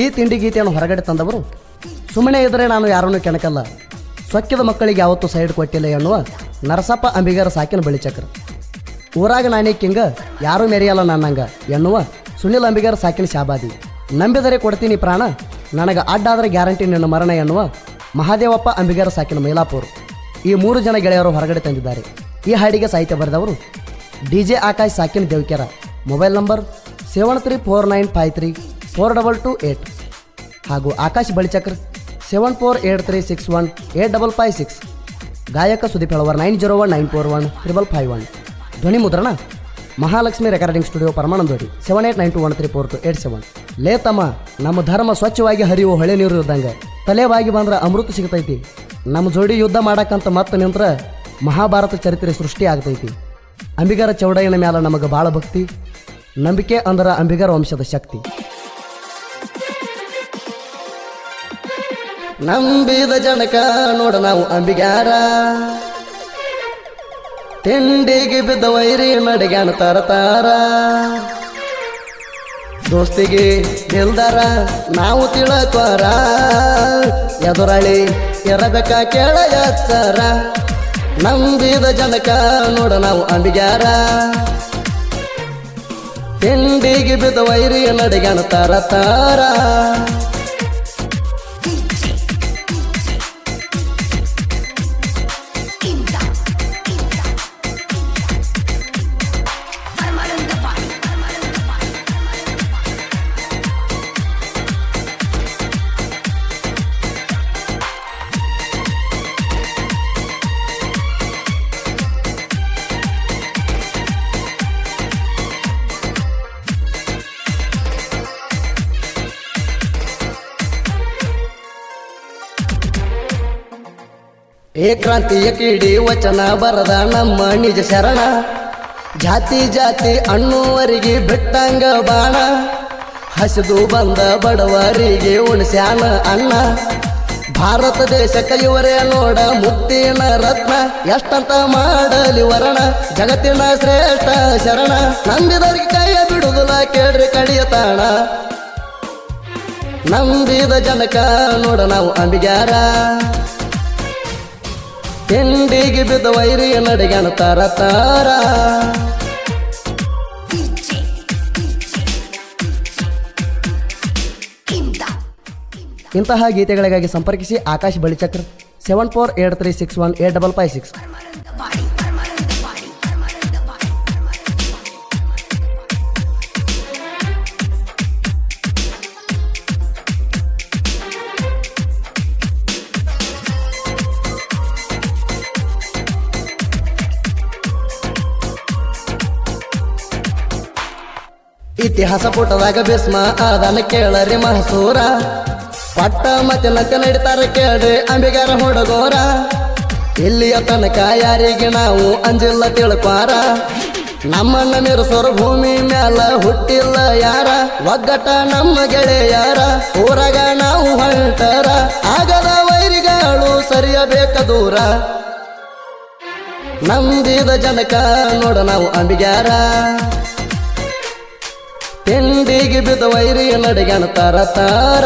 ಈ ತಿಂಡಿ ಗೀತೆಯನ್ನು ಹೊರಗಡೆ ತಂದವರು, ಸುಮ್ಮನೆ ಇದ್ರೆ ನಾನು ಯಾರನ್ನೂ ಕೆಣಕಲ್ಲ. ಸೊಕ್ಕಿದ ಮಕ್ಕಳಿಗೆ ಯಾವತ್ತೂ ಸೈಡ್ ಕೊಟ್ಟಿಲ್ಲ ಎನ್ನುವ ನರಸಪ್ಪ ಅಂಬಿಗರ ಸಾಕಿನ ಬಳಿಚಕ್ರ ಊರಾಗ ನಾನೇ ಕಿಂಗ, ಯಾರೂ ಮೆರೆಯಲ್ಲ ನನ್ನಂಗ ಎನ್ನುವ ಸುನಿಲ್ ಅಂಬಿಗರ ಸಾಕಿನ ಶಾಬಾದಿ. ನಂಬಿದರೆ ಕೊಡ್ತೀನಿ ಪ್ರಾಣ, ನನಗೆ ಅಡ್ಡಾದರೆ ಗ್ಯಾರಂಟಿ ನಿನ್ನ ಮರಣ ಎನ್ನುವ ಮಹಾದೇವಪ್ಪ ಅಂಬಿಗರ ಸಾಕಿನ ಮೈಲಾಪುರ್. ಈ ಮೂರು ಜನ ಗೆಳೆಯರು ಹೊರಗಡೆ ತಂದಿದ್ದಾರೆ. ಈ ಹಾಡಿಗೆ ಸಾಹಿತ್ಯ ಬರೆದವರು D J Akash ಸಾಕಿನ್ Devikera. Mobile number seven three four nine five three four double two eight ಹಾಗೂ Akash Balichakra seven four eight three six one eight double five six. ಗಾಯಕ Sudeep Helavar nine zero one nine four one triple five one ಧ್ವನಿ ಮುದ್ರಣ, Mahalakshmi recording studio Paramanandodi seven eight nine two one three four two eight seven ಲೇ ತಮ್ಮ, ನಮ್ಮ ಧರ್ಮ ಸ್ವಚ್ಛವಾಗಿ ಹರಿಯುವ ಹೊಳೆ ನೀರು ಇದ್ದಂಗೆ. ತಲೆವಾಗಿ ಬಂದ್ರೆ ಅಮೃತ ಸಿಗ್ತೈತಿ. ನಮ್ಮ ಜೋಡಿ ಯುದ್ಧ ಮಾಡಕ್ಕಂತ ಮತ್ತೆ ನಿಂತ್ರ ಮಹಾಭಾರತ ಚರಿತ್ರೆ ಸೃಷ್ಟಿ ಆಗ್ತೈತಿ. ಅಂಬಿಗರ ಚೌಡಯ್ಯನ ಮ್ಯಾಲ ನಮಗೆ ಭಾಳ ಭಕ್ತಿ. ನಂಬಿಕೆ ಅಂದ್ರ ಅಂಬಿಗರ ವಂಶದ ಶಕ್ತಿ. ನಂಬಿದ ಜನಕ ನೋಡ ನಾವು ಅಂಬಿಗಾರ. ತಿಂಡಿಗೆ ಬಿದ್ದ ವೈರಿ ನಡಿಗಾಣ ತರತಾರ. ದೋಸ್ತಿಗೆ ನಿಲ್ದಾರ, ನಾವು ತಿಳಕೋರ ಎದುರಾಳಿ ಇರಬೇಕ ಕೇಳ ಎಚ್ಚರ. ನಂಬಿದ ಜನಕ ನೋಡ ನಾವು ಅಂಬಿಗಾರ. ತಿಂಡಿಗೆ ಬಿದ್ದ ವೈರಿ ನಡಿಗಾಣ ತರತಾರ. ಏ ಕ್ರಾಂತಿಯ ಕಿಡಿ ವಚನ ಬರದ ನಮ್ಮ ನಿಜ ಶರಣ. ಜಾತಿ ಜಾತಿ ಅಣ್ಣುವರಿಗೆ ಬಿಟ್ಟಂಗ ಬಾಣ. ಹಸಿದು ಬಂದ ಬಡವರಿಗೆ ಉಣಿಸ್ಯಾನ ಅಣ್ಣ ಭಾರತ ದೇಶ ಇವರೇ ನೋಡ ಮುತ್ತಿನ ರತ್ನ. ಎಷ್ಟಂತ ಮಾಡಲಿ ವರ್ಣ, ಜಗತ್ತಿನ ಶ್ರೇಷ್ಠ ಶರಣ. ನಂಬಿದವರಿಗೆ ಕೈಯ ಬಿಡುದಿಲ್ಲ ಕೇಳ್ರಿ ಕಡಿಯ ತಾಣ ನಂಬಿದ ಜನಕ ನೋಡ ನಾವು ಅಂಬಿಗ್ಯಾರ. ತಿಂಡಿಗೆ ಬಿದ್ದ ವೈರಿ ನಡಿಗಾಣ ತಾರ ತಾರ. ಇಂತಹ ಗೀತೆಗಳಿಗಾಗಿ ಸಂಪರ್ಕಿಸಿ Akash Balichakra seven four eight three six one eight double five six ಇತಿಹಾಸ ಪುಟದಾಗ ಭೀಸ್ಮ ಆದಾನ ಕೇಳರಿ ಮಹಸೂರ ಪಟ್ಟ ಮತ್ತೆ ನಕ್ಕ ನಡೀತಾರೆ ಕೇಳ್ರಿ ಅಂಬಿಗಾರ ಹುಡುಗೋರ. ಇಲ್ಲಿಯ ತನಕ ಯಾರಿಗೆ ನಾವು ಅಂಜಿಲ್ಲ ತಿಳ್ಪಾರ ನಮ್ಮನ್ನ ಮಿರಸೋರ ಭೂಮಿ ಮ್ಯಾಲ ಹುಟ್ಟಿಲ್ಲ ಯಾರ. ಒಗ್ಗಟ ನಮ್ಮ ಗೆಳೆಯಾರ, ಊರಾಗ ನಾವು ಹೊಂಟರ. ಆಗದ ವೈರಿಗಳು ಸರಿಯಬೇಕ ದೂರ. ನಂಬಿದ ಜನಕ ನೋಡ ನಾವು ಅಂಬಿಗ್ಯಾರ. ತಿಂಡಿಗೆ ಬಿದ್ದ ವೈರಿ ನಡಿಗಣ ತರ ತಾರ.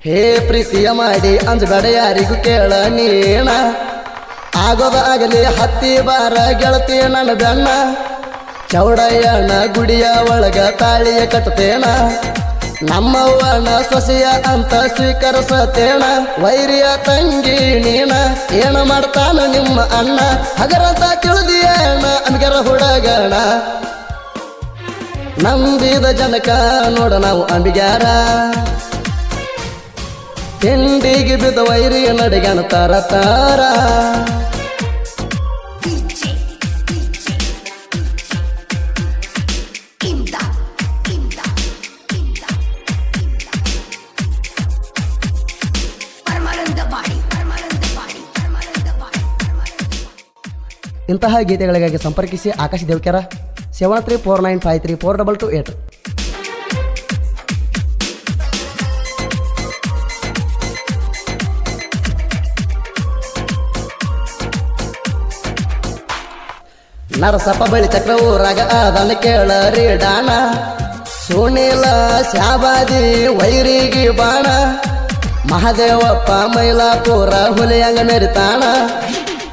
ಹೇ ಪ್ರೀತಿಯ ಮಾಡಿ ಅಂಜಬೇಡ ಯಾರಿಗೂ ಕೇಳ ನೀಣ. ಆಗೋದ ಆಗಲಿ ಹತ್ತಿ ಬಾರ ಗೆಳತಿ ನನ್ನ ಬೆಣ್ಣ ಚೌಡಯ್ಯನ ಗುಡಿಯ ಒಳಗ ತಾಳಿಯ ಕಟ್ಟತೇಣ ನಮ್ಮವ್ವನ ಸೊಸೆಯ ಅಂತ ಸ್ವೀಕರಿಸತೇಣ ವೈರಿಯ ತಂಗಿ ನೀನ, ಏನ ಮಾಡ್ತಾನ ನಿಮ್ಮ ಅಣ್ಣ? ಹಗರಂತ ತಿಳಿದಿಯಣ್ಣ ಅನ್ಗರ ಹುಡಗಣ ನಂಬಿದ ಜನಕ ನೋಡ ನಾವು ಅಂಬಿಗ್ಯಾರ. ತಿಂಡಿಗೆ ಬಿದ್ದ ವೈರಿಯ ನಡಿಗನ ತಾರ ತಾರ. ಇಂತಹ ಗೀತೆಗಳಿಗಾಗಿ ಸಂಪರ್ಕಿಸಿ Akash Devakyara seven three four nine five three four double two eight. Narasappa Balichakra ಊರಾಗ ಅದನ್ನು ಕೇಳರಿ ಡಾನ ಸುನಿಲ ಶಾಬಾದಿ ವೈರಿಗೆ ಬಾಣ. ಮಹಾದೇವಪ್ಪ ಮೈಲಾಪುರ ಹುಲಿಯಂಗ ಮೆರಿತಾಣ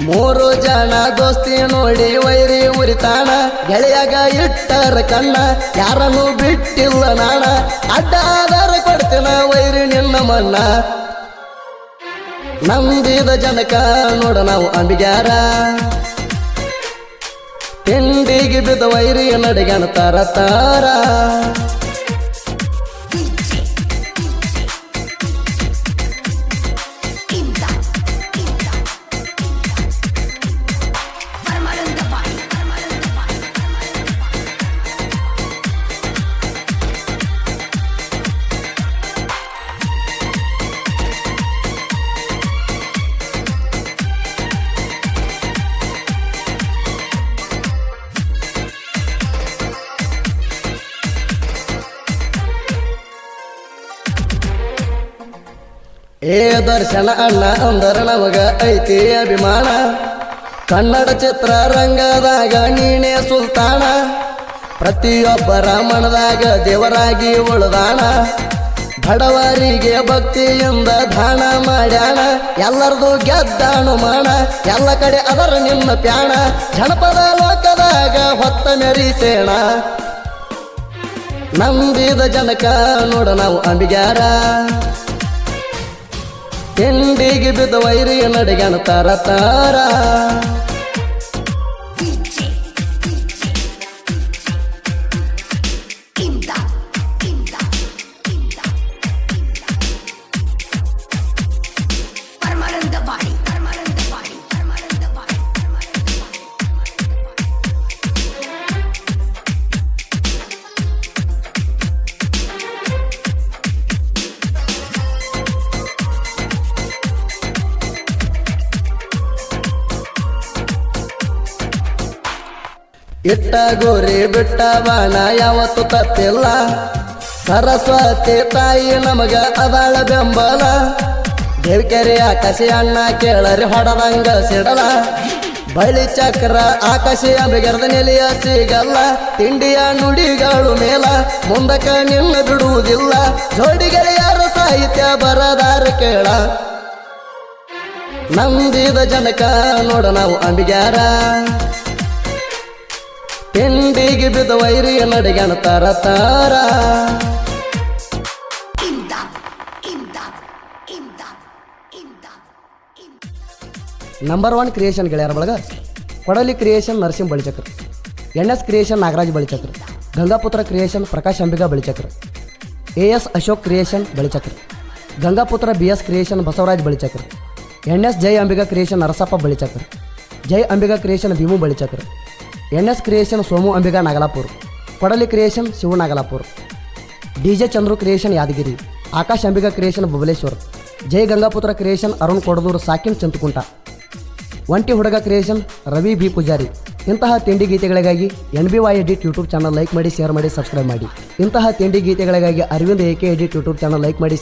ಮೂರು ಜನ ದೋಸ್ತಿ ನೋಡಿ ವೈರಿ ಉರಿತಾಣ. ಗೆಳೆಯಾಗ ಇಟ್ಟರ ಕಣ್ಣ, ಯಾರನ್ನು ಬಿಟ್ಟಿಲ್ಲ ನಾಣ. ಅಡ್ಡಾದಾರ ಕೊಡ್ತೀನ ವೈರಿ ನಿನ್ನ ಮನ್ನ ನಂಬಿದ ಜನಕ ನೋಡ ನಾವು ಅಂಬಿಗ್ಯಾರ. ತಿಂಡಿಗೆ ಬಿದ್ದ ವೈರಿಯ ನಡೆಗಣ ತರ ತಾರ ಏ ದರ್ಶನ ಅಣ್ಣ ಅಂದರ ನಮಗ ಐತಿ ಅಭಿಮಾನ. ಕನ್ನಡ ಚಿತ್ರ ರಂಗದಾಗ ನೀನೇ ಸುಲ್ತಾನ. ಪ್ರತಿಯೊಬ್ಬರ ಮನದಾಗ ದೇವರಾಗಿ ಉಳ್ದಾಣ ಬಡವರಿಗೆ ಭಕ್ತಿಯಿಂದ ದಾನ ಮಾಡ್ಯಾಣ ಎಲ್ಲರದು ಗೆದ್ದಾಣು ಮಾಣ ಎಲ್ಲ ಕಡೆ ಅದರ ನಿನ್ನ ಪ್ಯಾಣ. ಜನಪದ ಲೋಕದಾಗ ಹೊತ್ತ ಮೆರಿಸೇಣ. ನಂಬಿದ ಜನಕ ನೋಡ ನಾವು ಅಂಬಿಗ್ಯಾರ. ತಿಂಡಿಗೆ ಬಿದ್ದ ವೈರಿಯ ನಡಿಗಣ ತರ ತಾರ. ಇಟ್ಟ ಗೋರಿ ಬಿಟ್ಟ ಬಾಣ ಯಾವತ್ತು ತತ್ತಿಲ್ಲ ಸರಸ್ವತಿ ತಾಯಿ ನಮಗ ಅದಾಳ ಬೆಂಬಲ. ದೇವಿಕೆರೆ ಆಕಾಶಿ ಅಣ್ಣ ಕೇಳರಿ ಹೊಡದಂಗ ಸಿಡಲ. ಬಳಿ ಚಕ್ರ ಆಕಾಶಿ ಅಂಬಿಗರದ ನೆಲೆಯ ಸಿಗಲ್ಲ. ತಿಂಡಿಯ ನುಡಿಗಳು ಮೇಲ, ಮುಂದಕ ನಿನ್ನ ಬಿಡುವುದಿಲ್ಲ. ಯಾರು ಸಾಹಿತ್ಯ ಬರದಾರ ಕೇಳ. ನಂದಿದ ಜನಕ ನೋಡ ನಾವು ಅಂಬಿಗ್ಯಾರ. ತಿಂಡಿಗೆ ಬಿದ್ದ ವೈರಿ ನಡಿಗಣ ತರ. ತಾರ ನಂಬರ್ ಒನ್ ಕ್ರಿಯೇಷನ್ ಗೆಳೆಯರ ಬಳಗ, Kodali creation Narasimha Balichakra, N S creation Nagaraj Balichakra, Gangaputra creation Prakash Ambiga Balichakra, A S Ashok creation Balichakra, Gangaputra B S creation Basavaraj Balichakra, N S Jai Ambiga creation Narasappa Balichakra, Jai Ambiga creation Bhimu Balichakra. N S creation Somu Ambiga Nagalapur, Kodali creation Shiva Nagalapur. D J Chandru creation Yadagiri, Akash Ambiga creation Babaleshwar Jai Gangaputra creation Arun Kodaduru ಸಾಕಿನ್ Chantukunta ಒಂಟಿ ಹುಡುಗ creation Ravi B Poojary. ಇಂತಹ ತಿಂಡಿ ಗೀತೆಗಳಿಗಾಗಿ N B Y edit YouTube channel like ಮಾಡಿ share ಮಾಡಿ subscribe ಮಾಡಿ. ಇಂತಹ ತಿಂಡಿ ಗೀತೆಗಳಿಗಾಗಿ Arvind A K edit YouTube channel like ಮಾಡಿ